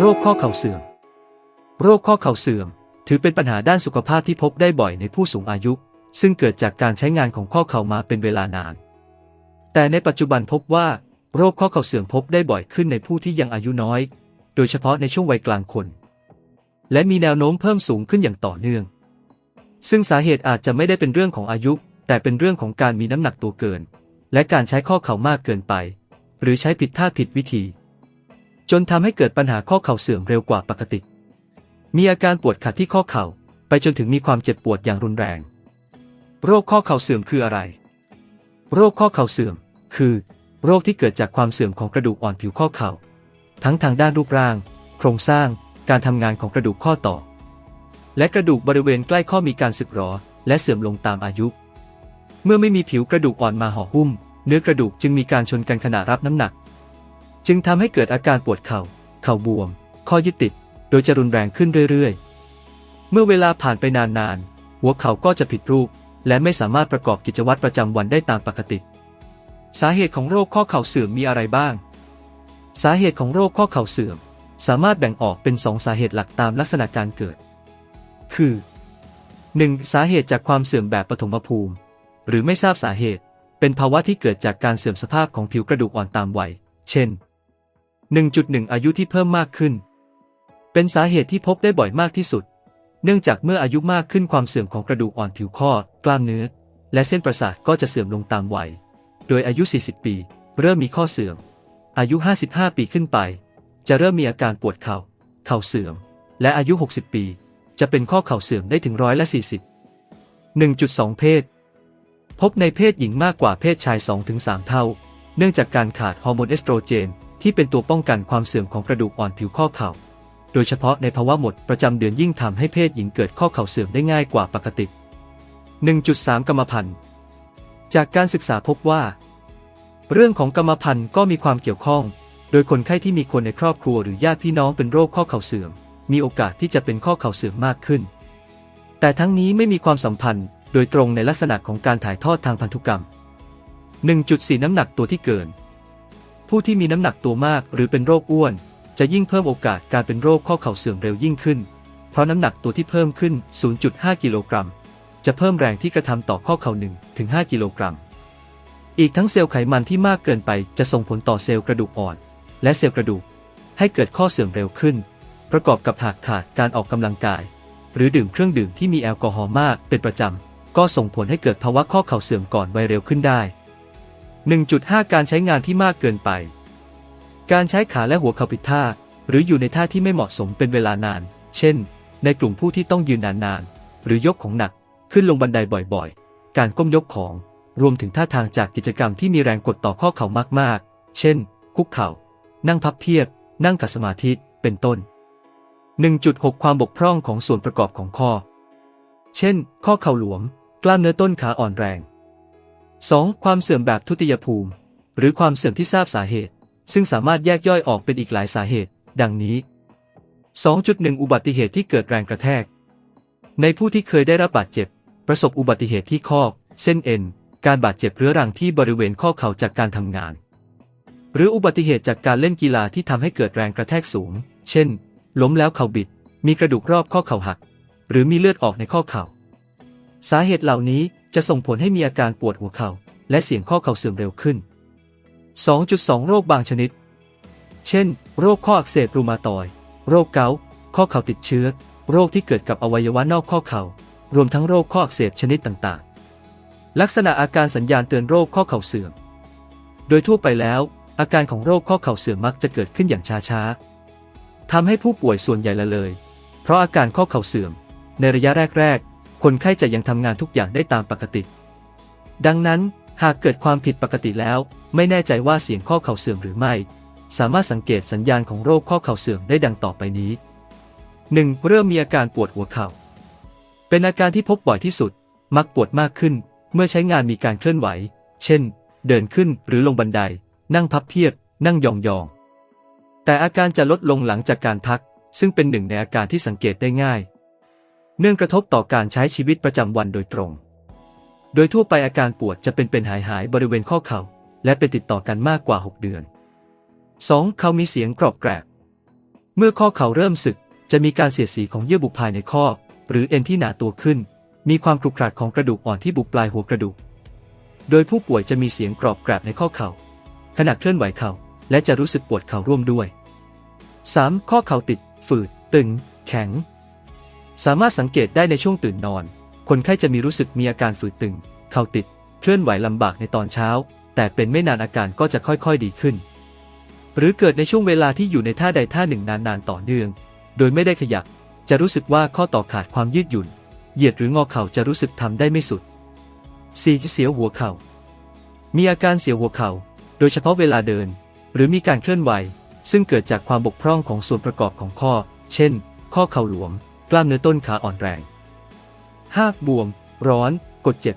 โรคข้อเข่าเสื่อม โรคข้อเข่าเสื่อม ถือเป็นปัญหาด้านสุขภาพที่พบได้บ่อยในผู้สูงอายุ ซึ่งเกิดจากการใช้งานของข้อเข่ามาเป็นเวลานาน แต่ในปัจจุบันพบว่า โรคข้อเข่าเสื่อมพบได้บ่อยขึ้นในผู้ที่ยังอายุน้อย โดยเฉพาะในช่วงวัยกลางคน และมีแนวโน้มเพิ่มสูงขึ้นอย่างต่อเนื่อง ซึ่งสาเหตุอาจจะไม่ได้เป็นเรื่องของอายุ แต่เป็นเรื่องของการมีน้ำหนักตัวเกิน และการใช้ข้อเข่ามากเกินไป หรือใช้ผิดท่าผิดวิธี จนทำให้เกิดปัญหาข้อเข่าเสื่อมเร็วกว่าปกติ มีอาการปวดขัดที่ข้อเข่า ไปจนถึงมีความเจ็บปวดอย่างรุนแรง โรคข้อเข่าเสื่อมคืออะไร โรคข้อเข่าเสื่อม คือ โรคที่เกิดจากความเสื่อมของกระดูกอ่อนผิวข้อเข่า ทั้งทางด้านรูปร่าง โครงสร้าง การทำงานของกระดูกข้อต่อ และกระดูกบริเวณใกล้ข้อมีการสึกหรอ และเสื่อมลงตามอายุ เมื่อไม่มีผิวกระดูกอ่อนมาห่อหุ้ม เนื้อกระดูกจึงมีการชนกันขณะรับน้ำหนัก จึงทำให้เกิดอาการปวดเข่า เข่าบวม ข้อยึดติด โดยจะรุนแรงขึ้นเรื่อยๆ เมื่อเวลาผ่านไปนานๆ หัวเข่าก็จะผิดรูป และไม่สามารถประกอบกิจวัตรประจำวันได้ตามปกติ สาเหตุของโรคข้อเข่าเสื่อมมีอะไรบ้าง สาเหตุของโรคข้อเข่าเสื่อม สามารถแบ่งออกเป็นสองสาเหตุหลักตามลักษณะการเกิด คือ 1. สาเหตุจากความเสื่อมแบบปฐมภูมิ หรือไม่ทราบสาเหตุ เป็นภาวะที่เกิดจากการเสื่อมสภาพของผิวกระดูกอ่อนตามวัย เช่น 1.1 อายุที่เพิ่มมากขึ้น เป็นสาเหตุที่พบได้บ่อยมากที่สุด เนื่องจากเมื่ออายุมากขึ้นความเสื่อมของกระดูกอ่อนผิวข้อ กล้ามเนื้อ และเส้นประสาทก็จะเสื่อมลงตามวัย โดยอายุ 40 ปี เริ่มมีข้อเสื่อม อายุ 55 ปีขึ้นไป จะเริ่มมีอาการปวดเข่า เข่าเสื่อม และอายุ 60 ปี จะเป็นข้อเข่าเสื่อมได้ถึงร้อยละ40 1.2 เพศ พบในเพศหญิงมากกว่าเพศชาย 2-3 เท่า เนื่องจากการขาดฮอร์โมนเอสโตรเจน ที่เป็นตัวป้องกันความเสื่อมของกระดูกอ่อนผิวข้อเข่า โดยเฉพาะในภาวะหมดประจำเดือนยิ่งทำให้เพศหญิงเกิดข้อเข่าเสื่อมได้ง่ายกว่าปกติ 1.3 กรรมพันธุ์จากการศึกษาพบว่า เรื่องของกรรมพันธุ์ก็มีความเกี่ยวข้อง โดยคนไข้ที่มีคนในครอบครัวหรือญาติพี่น้องเป็นโรคข้อเข่าเสื่อม มีโอกาสที่จะเป็นข้อเข่าเสื่อมมากขึ้น แต่ทั้งนี้ไม่มีความสัมพันธ์ โดยตรงในลักษณะของการถ่ายทอดทางพันธุกรรม 1.4 น้ำหนักตัวที่เกิน ผู้ที่มีน้ำหนักตัวมากหรือเป็นโรคอ้วน จะยิ่งเพิ่มโอกาสการเป็นโรคข้อเข่าเสื่อมเร็วยิ่งขึ้น เพราะน้ำหนักตัวที่เพิ่มขึ้น 0.5 กิโลกรัม จะเพิ่มแรงที่กระทำต่อข้อเข่า1ถึง5กิโลกรัม อีกทั้งเซลล์ไขมันที่มากเกินไปจะส่งผลต่อเซลล์กระดูกอ่อน และเซลล์กระดูก ให้เกิดข้อเสื่อมเร็วขึ้น ประกอบกับหากขาดการออกกำลังกาย หรือดื่มเครื่องดื่มที่มีแอลกอฮอล์มากเป็นประจำก็ส่งผลให้เกิดภาวะข้อเข่าเสื่อมก่อนวัยเร็วขึ้นได้ 1.5 การใช้งานที่มากเกินไป การใช้ขาและหัวเข่าผิดท่า หรืออยู่ในท่าที่ไม่เหมาะสมเป็นเวลานาน เช่น ในกลุ่มผู้ที่ต้องยืนนานๆ หรือยกของหนัก ขึ้นลงบันไดบ่อยๆ การก้มยกของ รวมถึงท่าทางจากกิจกรรมที่มีแรงกดต่อข้อเข่ามากๆ เช่น คุกเข่า นั่งพับเพียบ นั่งขัดสมาธิ เป็นต้น 1.6 ความบกพร่องของส่วนประกอบของข้อ เช่น ข้อเข่าหลวม กล้ามเนื้อต้นขาอ่อนแรง 2. ความเสื่อมแบบทุติยภูมิ หรือความเสื่อมที่ทราบสาเหตุ ซึ่งสามารถแยกย่อยออกเป็นอีกหลายสาเหตุ ดังนี้ 2.1 อุบัติเหตุที่เกิดแรงกระแทก ในผู้ที่เคยได้รับบาดเจ็บ ประสบอุบัติเหตุที่ข้อ เส้นเอ็น การบาดเจ็บเรื้อรังที่บริเวณข้อเข่าจากการทำงาน หรืออุบัติเหตุจากการเล่นกีฬาที่ทำให้เกิดแรงกระแทกสูง เช่น ล้มแล้วเข่าบิด มีกระดูกรอบข้อเข่าหัก หรือมีเลือดออกในข้อเข่า สาเหตุเหล่านี้ จะส่งผลให้มีอาการปวดหัวเข่าและเสี่ยงข้อเข่าเสื่อมเร็วขึ้น 2.2 โรคบางชนิด เช่น โรคข้ออักเสบรูมาตอย โรคเกาต์ข้อเข่าติดเชื้อ โรคที่เกิดกับอวัยวะนอกข้อเข่า รวมทั้งโรคข้ออักเสบชนิดต่างๆ ลักษณะอาการสัญญาณเตือนโรคข้อเข่าเสื่อม โดยทั่วไปแล้ว อาการของโรคข้อเข่าเสื่อมมักจะเกิดขึ้นอย่างช้าๆทำให้ผู้ป่วยส่วนใหญ่ละเลย เพราะอาการข้อเข่าเสื่อม ในระยะแรกๆ คนไข้จะยังทำงานทุกอย่างได้ตามปกติ ดังนั้นหากเกิดความผิดปกติแล้ว ไม่แน่ใจว่าเสียงข้อเข่าเสื่อมหรือไม่ สามารถสังเกตสัญญาณของโรคข้อเข่าเสื่อมได้ดังต่อไปนี้ 1. เริ่มมีอาการปวดหัวเข่า เป็นอาการที่พบบ่อยที่สุด มักปวดมากขึ้น เมื่อใช้งานมีการเคลื่อนไหว เช่น เดินขึ้นหรือลงบันได นั่งพับเพียบ นั่งยองๆ แต่อาการจะลดลงหลังจากการพัก ซึ่งเป็นหนึ่งในอาการที่สังเกตได้ง่าย เนื่องกระทบต่อการใช้ชีวิตประจำวันโดยตรง โดยทั่วไปอาการปวดจะเป็นเป็นหายหายบริเวณข้อเข่าและเป็นติดต่อกันมากกว่า 6 เดือน 2. เขามีเสียงกรอบแกรบ เมื่อข้อเข่าเริ่มสึก จะมีการเสียดสีของเยื่อบุภายในข้อ หรือเอ็นที่หนาตัวขึ้น มีความกรุกราดของกระดูกอ่อนที่บุปลายหัวกระดูก โดยผู้ป่วยจะมีเสียงกรอบแกรบในข้อเข่าขณะเคลื่อนไหวเข่าและจะรู้สึกปวดเข่าร่วมด้วย 3. ข้อเข่าติด ฝืด ตึง แข็ง สามารถสังเกตได้ในช่วงตื่นนอน คนไข้จะมีรู้สึกมีอาการฝืดตึง เข่าติด เคลื่อนไหวลำบากในตอนเช้า แต่เป็นไม่นานอาการก็จะค่อยๆดีขึ้น หรือเกิดในช่วงเวลาที่อยู่ในท่าใดท่าหนึ่งนานๆต่อเนื่อง โดยไม่ได้ขยับ จะรู้สึกว่าข้อต่อขาดความยืดหยุ่น เหยียดหรืองอเข่าจะรู้สึกทำได้ไม่สุด 4. เสียวหัวเข่า มีอาการเสียวหัวเข่า โดยเฉพาะเวลาเดิน หรือมีการเคลื่อนไหว ซึ่งเกิดจากความบกพร่องของส่วนประกอบของข้อ เช่น ข้อเข่าหลวม ล้ามเนื้อต้นขาอ่อนแรง 5. บวม ร้อน กดเจ็บ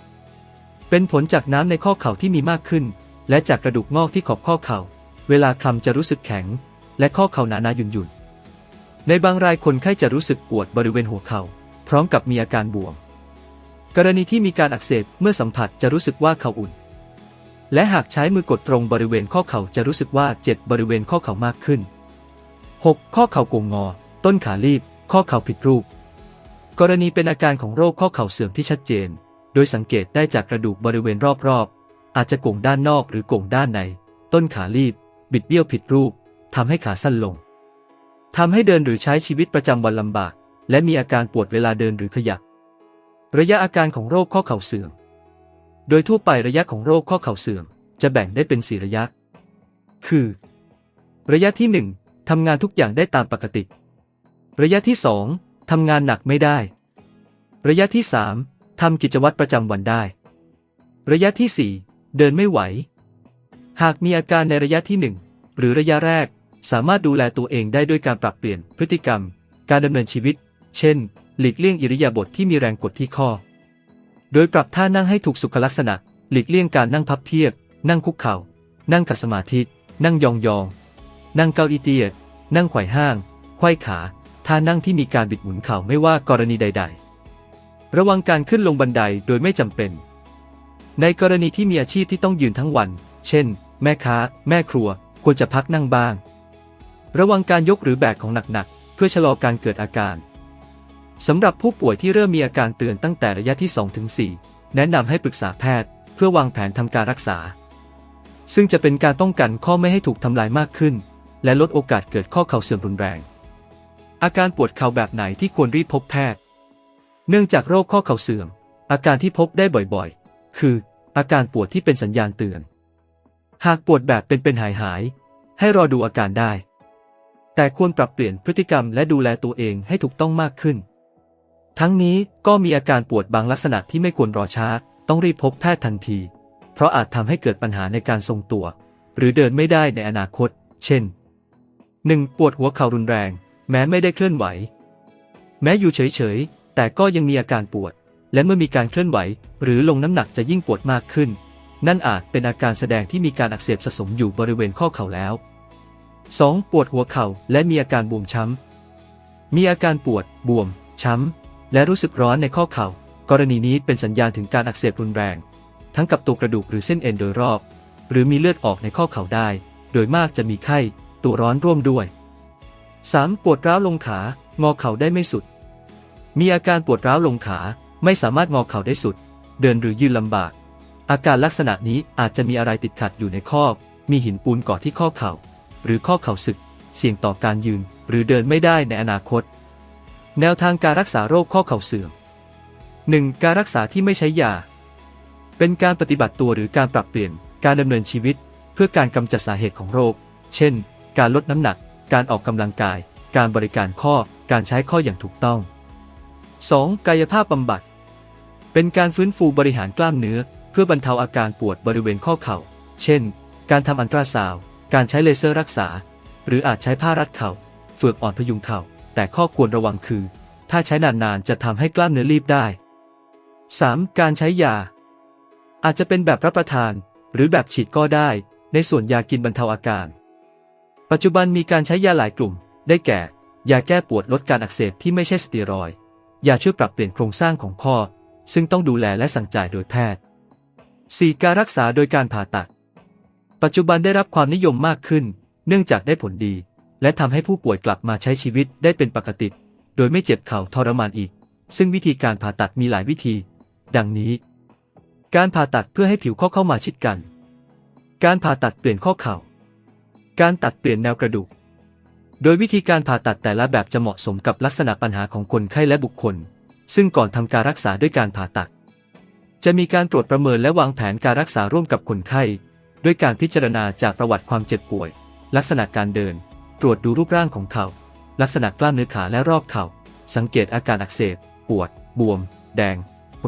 เป็นผลจากน้ำในข้อเข่าที่มีมากขึ้น และจากกระดูกงอกที่ขอบข้อเข่า เวลาคลำจะรู้สึกแข็ง และข้อเข่าหนาๆหยุ่นๆในบางรายคนไข้จะรู้สึกปวดบริเวณหัวเข่า พร้อมกับมีอาการบวม กรณีที่มีการอักเสบเมื่อสัมผัสจะรู้สึกว่าเข่าอุ่น และหากใช้มือกดตรงบริเวณข้อเข่าจะรู้สึกว่าเจ็บบริเวณข้อเข่ามากขึ้น 6. ข้อเข่าโก่งงอ ต้นขาลีบ ข้อเข่าผิดรูป กรณีเป็นอาการของโรคข้อเข่าเสื่อมที่ชัดเจน โดยสังเกตได้จากกระดูกบริเวณรอบๆ อาจจะโก่งด้านนอกหรือโก่งด้านใน ต้นขาลีบ บิดเบี้ยวผิดรูปทำให้ขาสั้นลงทำให้เดินหรือใช้ชีวิตประจำวันลำบาก และมีอาการปวดเวลาเดินหรือขยับ ระยะอาการของโรคข้อเข่าเสื่อม โดยทั่วไประยะของโรคข้อเข่าเสื่อม จะแบ่งได้เป็นสี่ระยะ คือ ระยะที่ 1ทำงานทุกอย่างได้ตามปกติ ระยะที่ 2ทำงานหนักไม่ได้ ระยะที่ 3ทำกิจวัตรประจำวันได้ ระยะที่ 4 เดินไม่ไหว หากมีอาการในระยะที่ 1 หรือระยะแรก สามารถดูแลตัวเองได้ด้วยการปรับเปลี่ยนพฤติกรรม การดำเนินชีวิต เช่น หลีกเลี่ยงอิริยาบถทที่มีแรงกดที่ข้อ โดยปรับท่านั่งให้ถูกสุขลักษณะ หลีกเลี่ยงการนั่งพับเพียบ นั่งคุกเข่า นั่งขัดสมาธิ นั่งยองยองนั่งเก้าอี้เตี้ยนั่งไขว่ห้าง ไขว้ขา ท่านั่งที่มีการบิดหมุนเข่าไม่ว่ากรณีใด ๆ ระวังการขึ้นลงบันไดโดยไม่จำเป็น ในกรณีที่มีอาชีพที่ต้องยืนทั้งวัน เช่น แม่ค้า แม่ครัว ควรจะพักนั่งบ้าง ระวังการยกหรือแบกของหนักๆ เพื่อชะลอการเกิดอาการสำหรับผู้ป่วยที่เริ่มมีอาการเตือนตั้งแต่ระยะที่ 2-4 แนะนำให้ปรึกษาแพทย์ เพื่อวางแผนทำการรักษา ซึ่งจะเป็นการป้องกันข้อไม่ให้ถูกทำลายมากขึ้น และลดโอกาสเกิดข้อเข่าเสื่อมรุนแรง อาการปวดเข่าแบบไหนที่ควรรีบพบแพทย์ เนื่องจากโรคข้อเข่าเสื่อม อาการที่พบได้บ่อยๆ คือ อาการปวดที่เป็นสัญญาณเตือน หากปวดแบบเป็นๆหายๆให้รอดูอาการได้ แต่ควรปรับเปลี่ยนพฤติกรรมและดูแลตัวเองให้ถูกต้องมากขึ้น ทั้งนี้ก็มีอาการปวดบางลักษณะที่ไม่ควรรอช้า ต้องรีบพบแพทย์ทันที เพราะอาจทำให้เกิดปัญหาในการทรงตัว หรือเดินไม่ได้ในอนาคต เช่น 1. ปวดหัวเข่ารุนแรง แม้ไม่ได้เคลื่อนไหว แม้อยู่เฉยๆ แต่ก็ยังมีอาการปวด และเมื่อมีการเคลื่อนไหว หรือลงน้ำหนักจะยิ่งปวดมากขึ้น นั่นอาจเป็นอาการแสดงที่มีการอักเสบสะสมอยู่บริเวณข้อเข่าแล้ว 2. ปวดหัวเข่าและมีอาการบวมช้ำ มีอาการปวด บวม ช้ำ และรู้สึกร้อนในข้อเข่า กรณีนี้เป็นสัญญาณถึงการอักเสบรุนแรง ทั้งกับตัวกระดูกหรือเส้นเอ็นโดยรอบ หรือมีเลือดออกในข้อเข่าได้ โดยมากจะมีไข้ ตัวร้อนร่วมด้วย 3. ปวดร้าวลงขา งอเข่าได้ไม่สุด มีอาการปวดร้าวลงขา ไม่สามารถงอเข่าได้สุด เดินหรือยืนลำบาก อาการลักษณะนี้อาจจะมีอะไรติดขัดอยู่ในข้อ มีหินปูนเกาะที่ข้อเข่า หรือข้อเข่าสึก เสี่ยงต่อการยืน หรือเดินไม่ได้ในอนาคต แนวทางการรักษาโรคข้อเข่าเสื่อม 1. การรักษาที่ไม่ใช้ยา เป็นการปฏิบัติตัวหรือการปรับเปลี่ยนการดำเนินชีวิต เพื่อการกำจัดสาเหตุของโรค เช่น การลดน้ำหนัก การออกกำลังกาย การบริการข้อ การใช้ข้ออย่างถูกต้อง 2. กายภาพบำบัด เป็นการฟื้นฟูบริหารกล้ามเนื้อ เพื่อบรรเทาอาการปวดบริเวณข้อเข่า เช่น การทำอันตราซาวการใช้เลเซอร์รักษา หรืออาจใช้ผ้ารัดเข่าเฟือกอ่อนพยุงเข่า แต่ข้อควรระวังคือ ถ้าใช้นานๆ จะทำให้กล้ามเนื้อรีบได้ 3. การใช้ยา อาจจะเป็นแบบรับประทาน หรือแบบฉีดก็ได้ ในส่วนยากินบรรเทาอาการ ปัจจุบันมีการใช้ยาหลายกลุ่ม ได้แก่ ยาแก้ปวดลดการอักเสบที่ไม่ใช่สเตียรอยด์ยาช่วยปรับเปลี่ยนโครงสร้างของข้อ ซึ่งต้องดูแลและสั่งจ่ายโดยแพทย์ 4. การรักษาโดยการผ่าตัด ปัจจุบันได้รับความนิยมมากขึ้น เนื่องจากได้ผลดี และทำให้ผู้ป่วยกลับมาใช้ชีวิตได้เป็นปกติ โดยไม่เจ็บเข่าทรมานอีก ซึ่งวิธีการผ่าตัดมีหลายวิธี ดังนี้ การผ่าตัดเพื่อให้ผิวข้อเข้ามาชิดกัน การผ่าตัดเปลี่ยนข้อเข่า การตัดเปลี่ยนแนวกระดูก โดยวิธีการผ่าตัดแต่ละแบบจะเหมาะสมกับลักษณะปัญหาของคนไข้และบุคคล ซึ่งก่อนทำการรักษาด้วยการผ่าตัด จะมีการตรวจประเมินและวางแผนการรักษาร่วมกับคนไข้ ด้วยการพิจารณาจากประวัติความเจ็บป่วย ลักษณะการเดิน ตรวจดูรูปร่างของเข่าลักษณะกล้ามเนื้อขาและรอบเข่าสังเกตอาการอักเสบ ปวด บวม แดง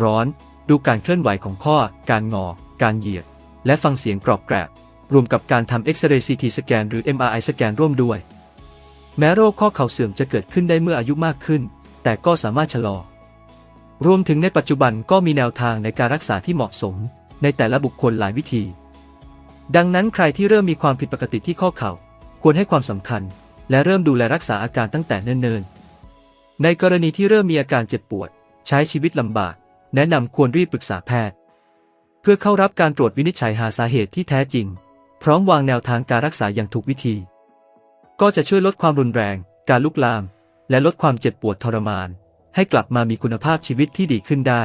ร้อน ดูการเคลื่อนไหวของข้อ การงอ การเหยียด และฟังเสียงกรอบแกรบ รวมกับการทำเอ็กซเรย์ซีทีสแกนหรือ MRI สแกนร่วมด้วย แม้โรคข้อเข่าเสื่อมจะเกิดขึ้นได้เมื่ออายุมากขึ้น แต่ก็สามารถชะลอ รวมถึงในปัจจุบันก็มีแนวทางในการรักษาที่เหมาะสม ในแต่ละบุคคลหลายวิธี ดังนั้นใครที่เริ่มมีความผิดปกติที่ข้อเข่า ควรให้ความสำคัญ และเริ่มดูแลรักษาอาการตั้งแต่เนิ่นๆ ในกรณีที่เริ่มมีอาการเจ็บปวด ใช้ชีวิตลำบาก แนะนำควรรีบปรึกษาแพทย์ เพื่อเข้ารับการตรวจวินิจฉัยหาสาเหตุที่แท้จริง พร้อมวางแนวทางการรักษาอย่างถูกวิธี ก็จะช่วยลดความรุนแรง การลุกลาม และลดความเจ็บปวดทรมาน ให้กลับมามีคุณภาพชีวิตที่ดีขึ้นได้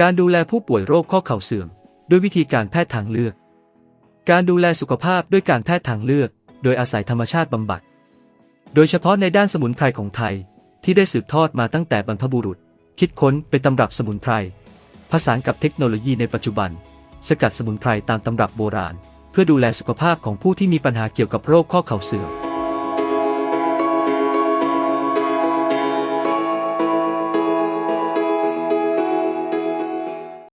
การดูแลผู้ป่วยโรคข้อเข่าเสื่อม ด้วยวิธีการแพทย์ทางเลือก การดูแลสุขภาพด้วยการแพทย์ทางเลือก โดยอาศัยธรรมชาติบำบัด โดยเฉพาะในด้านสมุนไพรของไทย ที่ได้สืบทอดมาตั้งแต่บรรพบุรุษ คิดค้นเป็นตำรับสมุนไพรผสานกับเทคโนโลยีในปัจจุบัน สกัดสมุนไพรตามตำรับโบราณ พื่อดูแลสุขภาพของผู้ที่มีปัญหาเกี่ยวกับโรคข้อเข่าเสื่อม